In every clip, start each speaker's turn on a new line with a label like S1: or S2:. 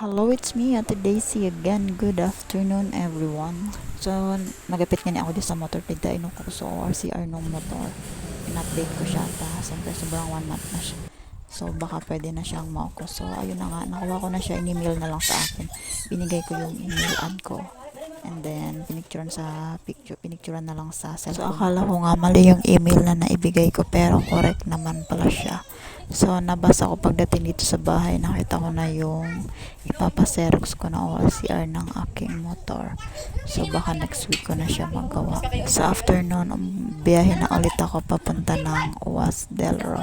S1: Hello, it's me, Ate Daisy again. Good afternoon, everyone. So, nagapit nga ako di sa motor tigda inong ko sa ORCR nung motor. In-update ko siya ta. Siyempre, sobrang one month na siya. So, baka pwede na siyang mauko. So, ayun na nga. Nakuha ko na siya. In-email na lang sa akin. Binigay ko yung email ad ko. And then, pinicturean sa picture, pinicturean na lang sa cellphone. So, akala ko nga mali yung email na naibigay ko. Pero, correct naman pala siya. So, nabasa ko pagdating dito sa bahay, nakita ko na yung ipapaserox ko na ORCR ng aking motor. So, baka next week ko na siya magawa. Sa afternoon, um, biyahe na ulit ako papunta ng UAS Del Ro.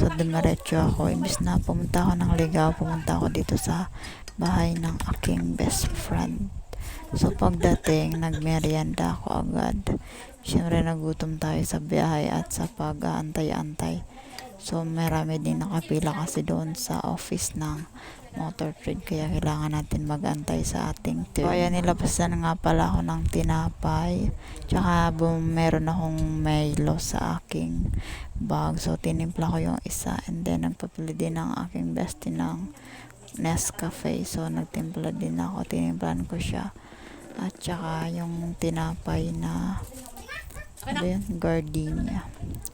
S1: So, dumiretso ako. Imbis na pumunta ako ng Ligaw, pumunta ako dito sa bahay ng aking best friend. So, pagdating, nagmerienda ako agad. Siyempre, nagutom tayo sa biyahe at sa pag-aantay-antay. So, marami din nakapila kasi doon sa office ng motor trade. Kaya kailangan natin mag-antay sa ating turn. So, ayan, nilabasan nga pala ako ng tinapay. Tsaka, bum, meron akong Milo sa aking bag. So, tinimpla ko yung isa. And then, nagpapili din ng aking bestie ng Nescafe. So, nagtimpla din ako. Tinimplan ko siya. At tsaka, yung tinapay na ano yun? Gardenia.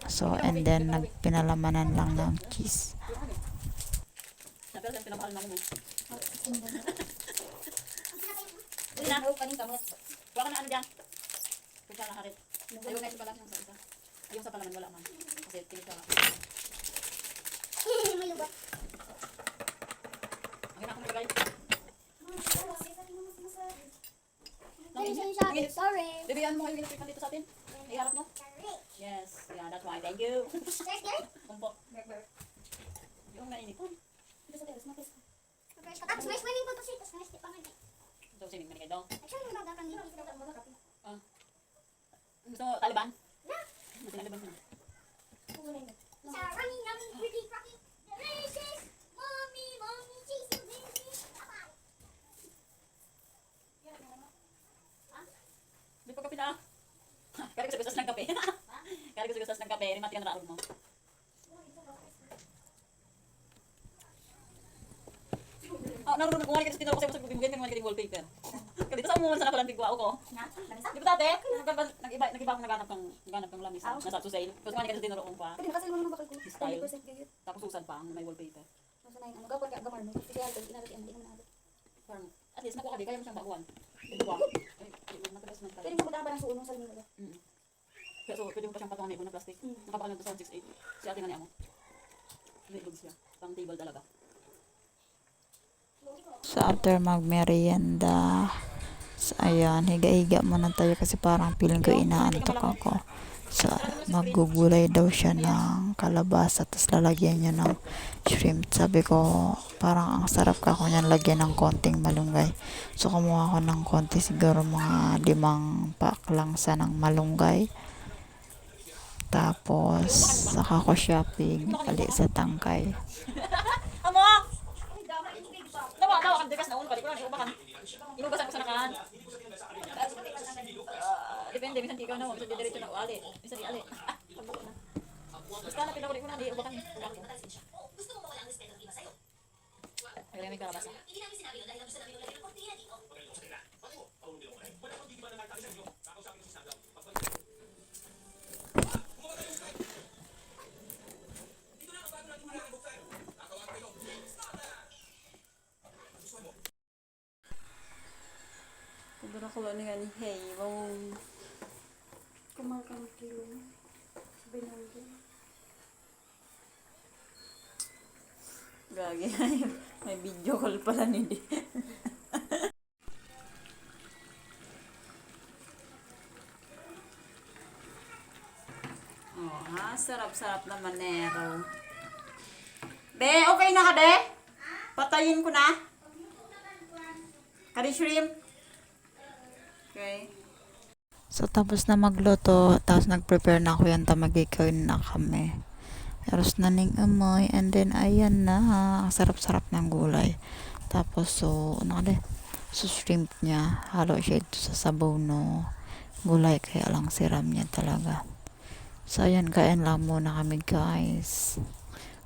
S1: So, and then, nagpinalamanan lang ng cheese.
S2: Napil sa pinamahal namin mo. Hindi na. Kuha ka na ano dyan. Kuha na harit. Ayun na isa pala sa isa. Sa palaman wala man. Kasi tingin ka. Ang hina akong nilagay.
S3: Sorry.
S2: Bibigyan mo kayo yung electric dito sa atin. Iharap mo. Yes. Yeah, that's why. Thank you. Kumpo. Yung nainitan.
S3: Tapos may swimming pool pa siya. Tapos may step pa nga.
S2: So, sining manikay daw.
S3: Actually, may magdakang dito. Kape.
S2: Gusto mo Taliban? Gusto Taliban mo.
S3: It's a running, yummy, pretty, rocky, delicious. Mommy, mommy, cheese, you baby. Bye-bye.
S2: Di pa kape na. Kaya ko sa ng kape. Kaya ko sa ng kape. Ini mati ka na raog mo. Ah, naroon ko nga sa tinuro ko sa bibigyan ng mga wallpaper. Kaya dito sa umuwan sa napalang bigwa ko. Di ba dati? Nag-iba nag-iba ako naghanap ng naghanap ng lamis. Nasa to sale. Tapos nga sa tinuro ko pa.
S3: Makasal mo naman bakal ko.
S2: Style.
S3: 100% gayot.
S2: Tapos susan pa ang may wallpaper.
S3: Nasa na yun. Ano ka gamar mo? Sige, alto. Inabot yan. Hindi mo naabot.
S2: Parang at least di kaya mo siyang baguhan. Man
S3: Pwede mo magdaan pa ng suunong sa.
S2: Mm. Kaya so, pwede mo pa siyang patungan na na plastic. Nakapakalan to sa 168. Si ate nga niya mo. May ilog siya. Pang table talaga.
S1: So, after magmerienda, so, ayan, higa-higa muna tayo kasi parang feeling ko inaantok ako. So, magugulay daw siya ng kalabasa tapos lalagyan niya ng shrimp. Sabi ko, parang ang sarap ka ko niyan lagyan ng konting malunggay. So, kumuha ko ng konti, siguro mga limang pack lang sa ng malunggay. Tapos, saka ko siya pig sa tangkay.
S2: Dekas na ulo, balik ko lang, iubakan. Inugasan ko sa nakan. Ah, depende, minsan di ka na, minsan di diretso na uali. Minsan di ali. Pagbuko na. Basta na pinakuli ko na, di ubakan. Ubakan ko. Ay, may kalabasa. Siguro ko lang ni Hey, wow.
S3: Kumar ka ng kilo. Na yun.
S2: Gagi, may video call pala ni Di. oh, ha? Sarap-sarap naman nero. Be, okay na ka, Be? Patayin ko na. Kari shrimp. Okay.
S1: So, tapos na magluto, tapos nag-prepare na ako yan, tamagikain na kami. Tapos na ning amoy, and then, ayan na, ang sarap-sarap ng gulay. Tapos, so, ano ka so, shrimp niya, halo siya ito sa sabaw no gulay, kaya lang siram niya talaga. So, ayan, kain lang muna kami, guys.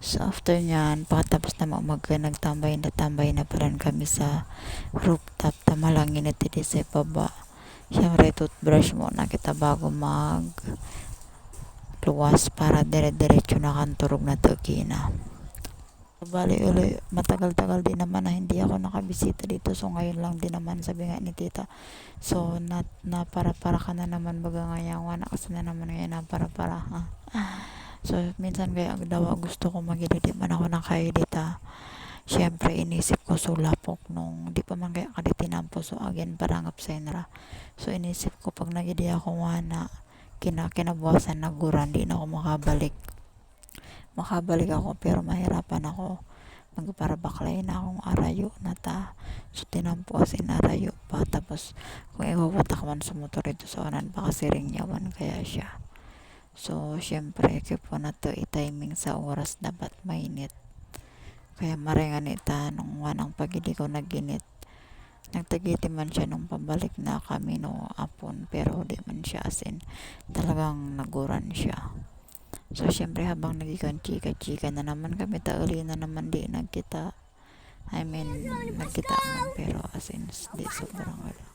S1: So after nyan, pagkatapos na umaga, nagtambay na tambay na pa kami sa rooftop. Tamalangin na tidi sa baba. Siyempre, toothbrush muna kita bago mag luwas para dire-diretso na kanturog na tagina. Bali, uli, matagal-tagal din naman na hindi ako nakabisita dito. So, ngayon lang din naman sabi nga ni tita. So, na, na para-para ka na naman baga ngayon. Wana kasi na naman ngayon na para-para. Ha? So, minsan kaya dawa gusto ko magididi man ako ng kaedita. Siyempre, inisip ko sulapok nung di pa man kaya kaditinampo. So, again, parangap sa inra. So, inisip ko pag nagidi ako wana, kina, kinabukasan naguran, di na ako makabalik. Makabalik ako, pero mahirapan ako. Magparabaklay na akong arayo na ta. So, tinampo kasi arayo pa. Tapos, kung iwawatak man sa motor ito sa unan, baka siringyawan kaya siya. So, syempre, kaya po na to i-timing sa oras dapat mainit. Kaya maringan ita nung wanang pagili ko naginit. Nagtagiti man siya nung pabalik na kami no apon pero di man siya asin. Talagang naguran siya. So, syempre habang nagikan chika-chika na naman kami, tauli na naman di nagkita. I mean, nagkita man pero asin, di sobrang wala.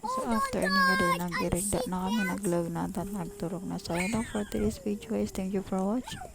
S1: So after ni nga din nagirigda na kami naglag na at nagturog na. So I for today's video guys. Thank you for watching.